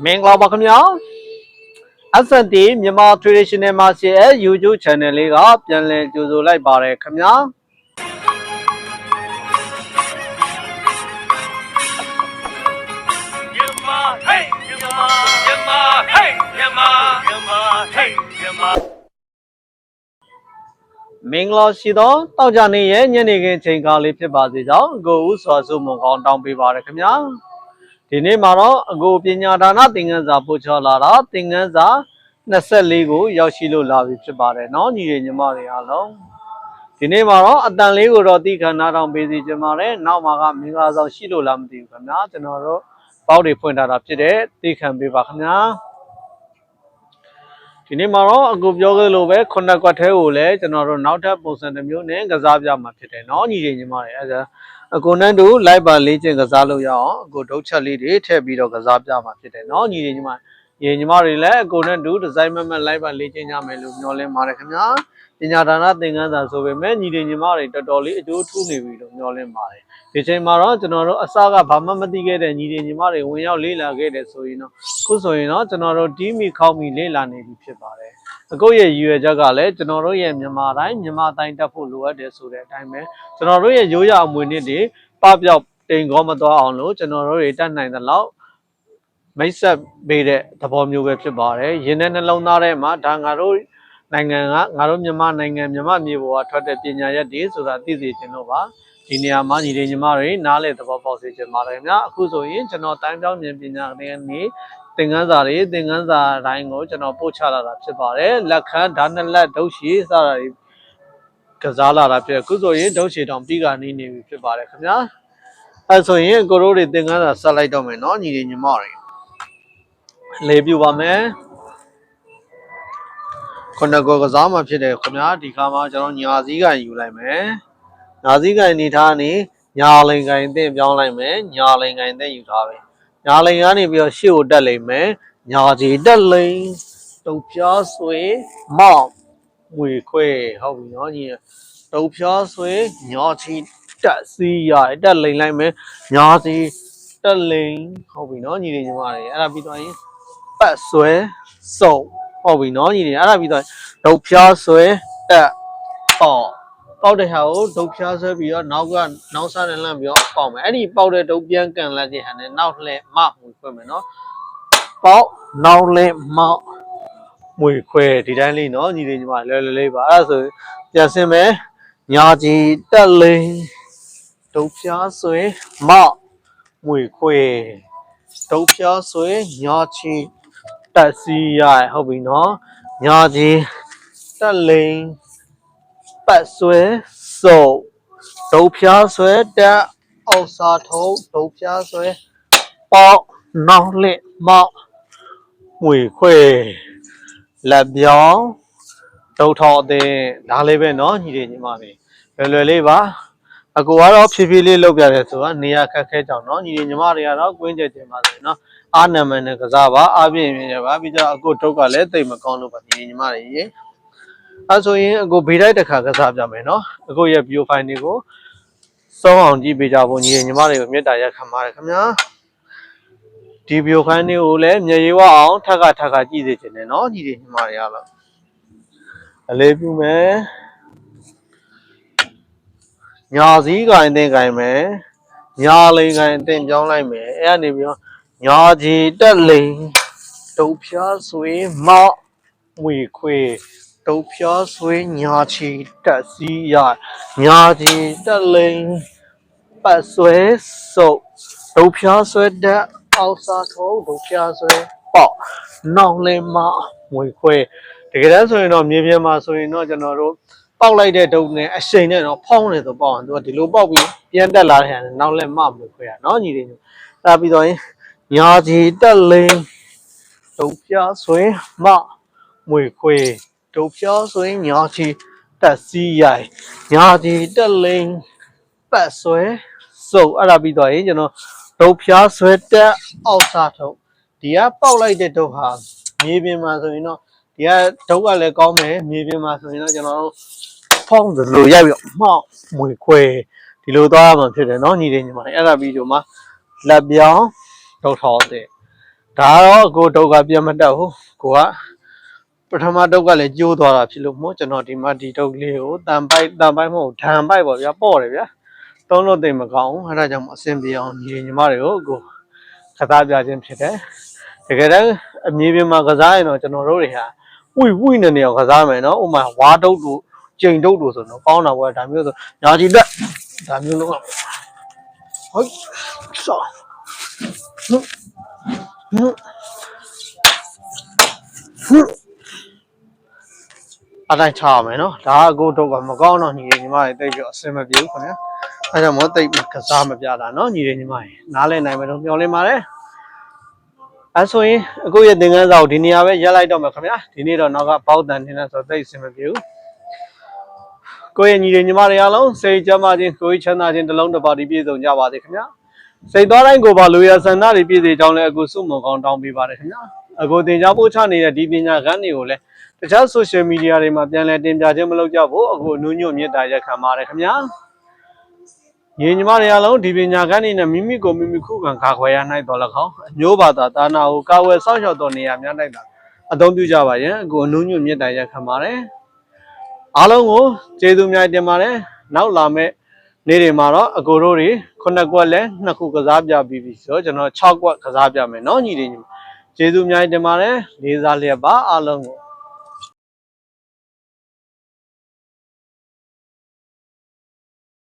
မင်္ဂလာပါခင်ဗျာ S&T မြန်မာ Traditional Martial Arts YouTube Channel လေးကပြန်လည်ကြိုဆိုလိုက်ပါတယ်ခင်ဗျာ Yamma, hey, Yamma, Yamma, hey, Yamma, Yamma, hey, Yamma. မင်္ဂလာရှိသောတောက်ကြနေရဲ့ညနေခင်းချိန်ကားလေးဖြစ်ပါစေကြောင်းအကိုဦးစွာစုမွန်ကောင်းတောင်းပေးပါရခင်ဗျာ ဒီနေ့မှာတော့အကိုပညာဒါနသင်ခန်းစာပို့ချလာတာသင်ခန်းစာ24ကိုရောက်ရှိလို့လာပြီဖြစ်ပါတယ်เนาะညီတွေညီမတွေအားလုံးဒီနေ့မှာတော့အတန်လေးကိုတော့တိခဏတောင်းပေးစီချင်ပါတယ်နောက်မှာကမင်္ဂလာဆောင်ရှိလို့လားမသိဘူးခင်ဗျာကျွန်တော်တို့ပေါက်တွေဖွင့်ထားတာဖြစ်တဲ့တိခံပေးပါခင်ဗျာ ဒီနေ့မှာတော့အကူပြောခဲ့လို့ပဲခုနှစ်ကွက်သေးကိုလည်းကျွန်တော်တို့နောက်ထပ်ပုံစံတစ်မျိုးနဲ့ကစားပြမှာဖြစ်တယ်เนาะညီတွေညီမတွေအဲဒါ အကိုနှန်းတို့လိုက်ပါလေးကျင်ကစားလို့ရအောင်အကိုဒုတ်ချက်လေးတွေထည့်ပြီးတော့ကစားပြမှာဖြစ်တယ်နော်ညီညီညီမညီညီမတွေလည်းအကိုနှန်းတို့ဒီဇိုင်းမမလိုက်ပါလေးကျင်ကြမယ်လို့မျှော်လင့်ပါတယ်ခင်ဗျာပညာဒါနသင်ခန်းစာဆိုပေမဲ့ညီညီညီမတွေတော်တော်လေးအကျိုးထူးနေပြီလို့မျှော်လင့်ပါတယ်ဒီချိန်မှာတော့ကျွန်တော်တို့အစကဘာမှမသိခဲ့တဲ့ညီညီညီမတွေဝင်ရောက်လေ့လာခဲ့တယ်ဆိုရင်တော့ခုဆိုရင်တော့ကျွန်တော်တို့တီးမီခေါင်းမီလေ့လာနေပြီဖြစ်ပါတယ် အကုတ်ရဲ့ရည်ရွယ်ချက်ကလည်းကျွန်တော်တို့ရဲ့မြန်မာတိုင်းမြန်မာတိုင်းတက်ဖို့လိုအပ်တယ်ဆိုတဲ့အတိုင်းပဲကျွန်တော်တို့ရဲ့ရိုးရာအမွေနှစ်တွေပပျောက်တိမ်ကောမသွားအောင်လို့ကျွန်တော်တို့တွေတတ်နိုင်သလောက်မိတ်ဆက်ပေးတဲ့သဘောမျိုးပဲဖြစ်ပါတယ်။ရင်းနဲ့နှလုံးသားထဲမှာဒါငါတို့နိုင်ငံကငါတို့မြန်မာနိုင်ငံမြန်မာမြေပေါ်ကထွက်တဲ့ပညာရက်တွေဆိုတာသိစေချင်လို့ပါဒီနေရာမှာညီလေးညီမတွေနားလေသဘောပေါက်စေချင်ပါတယ်ခင်ဗျာအခုဆိုရင်ကျွန်တော်တိုင်းပြောင်းမြင်ပညာတွေနေ သင်ခန်းစာတွေသင်ခန်းစာတိုင်းကိုကျွန်တော်ပို့ချလာတာဖြစ်ပါတယ်လက်ခန်းဓာတ်နှစ်လက်ဒုတ်ရှိစတာတွေကစားလာတာဖြစ်အခုဆိုရင်ဒုတ်ရှိတောင်ပြီးကနေနေပြီဖြစ်ပါတယ်ခင်ဗျာအဲဆိုရင်ကိုတို့တွေသင်ခန်းစာဆက်လိုက်တော့မယ်เนาะညီတွေညီမတွေလေပြူပါမယ်ခုနကကစားမှဖြစ်တယ်ခင်ဗျာဒီခါမှာကျွန်တော်ညာစည်းကန်ယူလိုက်မယ်ညာစည်းကန်နေထားနေညာလိန်ကန်အသင့်ပြောင်းလိုက်မယ်ညာလိန်ကန်အသင့်ယူထားပဲ ညာလိန်ကနေပြီးတော့ရှေ့ကိုတက်လိမ့်မယ်ညာကြီးတက်လိမ့်တုတ်ဖြားဆွေမောင်မွေခွဲဟုတ်ပြီနော်ညီတုတ်ဖြားဆွေညာကြီးတက်စီးရတက်လိမ့်လိုက်မယ်ညာကြီးတက်လိမ့်ဟုတ်ပြီနော်ညီတွေညီမတွေအဲ့ဒါပြီးတော့ရင်ပတ်ဆွဲစုံဟုတ်ပြီနော်ညီတွေအဲ့ဒါပြီးတော့တုတ်ဖြားဆွဲတက်ပေါ့ ပေါက်တဲ့ဟာကိုဒုတ်ဖြားဆွဲပြီးတော့နောက်ကနောက်စားနဲ့လှမ်းပြီးတော့ပေါက်မယ်အဲ့ဒီပေါက်တဲ့ဒုတ်ပြန်ကန်လက်တဲ့ဟာနဲ့နောက်လှဲမမွေခွဲမယ်နော်ပေါက်နောက်လှဲမောက်မွေခွဲဒီတိုင်းလေးနော်ညီလေးညီမလဲလဲလေးပါအဲ့ဒါဆိုပြန်စင်မယ်ညာကြီးတက်လိန်ဒုတ်ဖြားဆွဲမောက်မွေခွဲဒုတ်ဖြားဆွဲညာကြီးတက်စီရဟုတ်ပြီနော်ညာကြီးတက်လိန် ပတ်ဆွဲစုံဒုတ်ဖြားဆွဲတက်အောက်စာထုံးဒုတ်ဖြားဆွဲပေါက်နောက်လက်မောက်ငွေခွဲလက်ပြောင်းဒုတ်ထော်အတဲ့ဒါလေးပဲเนาะညီတွေညီမတွေလွယ်လွယ်လေးပါအကူကတော့ဖြည်းဖြည်းလေးလုပ်ပြတယ်ဆိုတာနေရာခက်ခဲကြောင်เนาะညီတွေညီမတွေကတော့ကွင်းကျက်ကျင်ပါစေเนาะအားနံမနဲ့ကစားပါအားပြင်းပြင်းရပါပြီးတော့အကူတုတ်ကလည်းတိတ်မကောင်းလို့ပါညီတွေညီမတွေရေ အဲဆိုရင်အကိုဘေးတိုက်တစ်ခါကစားပြမယ်နော်အကိုရဲ့ view file တွေကိုစောအောင်ကြည့်ပေးကြဖို့ညီရညီမတွေကိုမေတ္တာရက်ခံပါတယ်ခင်ဗျာဒီ view file တွေကိုလည်းမျက်ရည်ဝအောင်ထပ်ခါထပ်ခါကြည့်စေချင်တယ်နော်ညီတွေညီမတွေအားလုံးအလေးပြုမယ်ညာစည်းကင်အသင်ကင်မယ်ညာလိန်ကင်အသင်ပြောင်းလိုက်မယ်အဲ့ကနေပြီးတော့ညာကြီးတက်လိန်ဒုတ်ဖြားဆွေမောက်ဝေခွေ တုတ်ဖြားဆွေးညာချီတက်စီးရညာချီတက်လိန်ပတ်ဆွဲစုပ်တုတ်ဖြားဆွဲတက်အောက်စာထုံးတုတ်ဖြားဆွဲပေါက်နောက်လင်းမငွေခွဲတကယ်တမ်းဆိုရင်တော့မြေပြင်မှာဆိုရင်တော့ကျွန်တော်တို့ပေါက်လိုက်တဲ့ဒုတ်နဲ့အရှိန်နဲ့တော့ဖောင်းနေဆိုပေါက်အောင်သူကဒီလိုပေါက်ပြီးပြန်တက်လာတဲ့ဟာနဲ့နောက်လည်းမငွေခွဲရနော်ညီတွေညီအဲပြီးတော့ရင်ညာချီတက်လိန်တုတ်ဖြားဆွဲမငွေခွဲဒု တ်ဖြားဆိုရင်ညာချီတက်စီးရိုင်ညာချီတက်လိန်ပတ်ဆွဲစုပ်အဲ့ဒါပြီးတော့ရင်ကျွန်တော်ဒုတ်ဖြားဆွဲတက်အောက်စားထုတ်ဒီကပေါက်လိုက်တဲ့ဒုတ်ဟာမြေပြင်မှာဆိုရင်တော့ဒီကဒုတ်ကလည်းကောင်းမယ်မြေပြင်မှာဆိုရင်တော့ကျွန်တော်တို့ဖောင်းတယ်လို့ရိုက်ပြီးတော့မှောက်မွေခွဲဒီလိုသွားရမှာဖြစ်တယ်เนาะညီလေးညီမလေးအဲ့ဒါပြီးတော့မှလက်ပြောင်းဒုတ်ထောက်တဲ့ ဒါကတော့အကိုတုတ်ကပြန်မတက်ဘူးကိုက ပထမတုတ်ကလည်းကျိုးသွားတာဖြစ်လို့မို့ကျွန်တော်ဒီမှာဒီတုတ်လေးကိုတန်ပိုက်တန်ပိုက်မဟုတ်ဓာန်ပိုက်ပေါ့ဗျာပေါ့တယ်ဗျာသုံးလို့သိပ်မကောင်းဘူးအဲဒါကြောင့်မို့အဆင်ပြေအောင်ညီညီမတွေကိုအကိုကစားပြခြင်းဖြစ်တယ်တကယ်တမ်းအမြေပြင်မှာကစားရင်တော့ကျွန်တော်တို့တွေဟာဝိဝိနေနေအောင်ကစားမယ်နော်ဥပမာဝါတုတ်တို့ကျိန်တုတ်တို့ဆိုတော့ကောင်းတာပေါ့ဒါမျိုးဆိုညာကြီးတက်ဒါမျိုးလုံးဟုတ်ဆောဟွန်းဟွန်း အတိုင်းချရမယ်နော်ဒါကကိုတော့ကမကောင်းတော့ညီညီမတွေတိတ်ပြီးအဆင်မပြေဘူးခင်ဗျာအဲကြောင့်မို့တိတ်ကစားမပြတာနော်ညီညီမတွေနားလဲနိုင်မယ်လို့မျှော်လင့်ပါတယ်အဲဆိုရင်အခုရဲ့သင်ခန်းစာကိုဒီနေရာပဲရက်လိုက်တော့မယ်ခင်ဗျာဒီနေ့တော့နောက်ကပေါက်တန်နေတယ်ဆိုတော့တိတ်အဆင်မပြေဘူးကိုယ့်ရဲ့ညီညီမတွေအားလုံးစိတ်ကြမ်းပါခြင်းကိုယ်ချမ်းသာခြင်းတစ်လုံးတစ်ပါးဒီပြည့်စုံကြပါစေခင်ဗျာစိတ်သွားတိုင်းကိုပါလူရဆန္ဒတွေပြည့်စုံကြောင်းလဲအခုစုမုံကောင်းတောင်းပေးပါတယ်ခင်ဗျာ အခုသင်ကြားပို့ချနေတဲ့ဒီပညာခန်းတွေကိုလည်း တခြား social media တွေမှာပြန်လည်တင်ပြခြင်းမလုပ်ကြဘူးအခုအနုညွတ်မြတ်တာရက်ခံပါတယ်ခင်ဗျာညီညီမတွေအားလုံးဒီပညာကန်းနေနဲ့မိမိကိုမိမိခုခံခါခွဲရနိုင်တော်၎င်းအမျိုးဘာသာတာနာကိုကာဝယ်စောင့်ရှောက်တော်နေရာများလိုက်တာအသုံးပြုကြပါရင်အခုအနုညွတ်မြတ်တာရက်ခံပါတယ်အားလုံးကိုကျေးဇူးများတင်ပါတယ်နောက်လာမယ့်နေ့တွေမှာတော့အကိုတို့တွေခုနှစ်ကွက်လဲနှစ်ခုကစားပြပြီးပြီဆိုတော့ကျွန်တော်6ကွက်ကစားပြမယ်เนาะညီတွေညီမ ကျေးဇူးများတင်ပါတယ်လေးစားလျက်ပါအားလုံးကို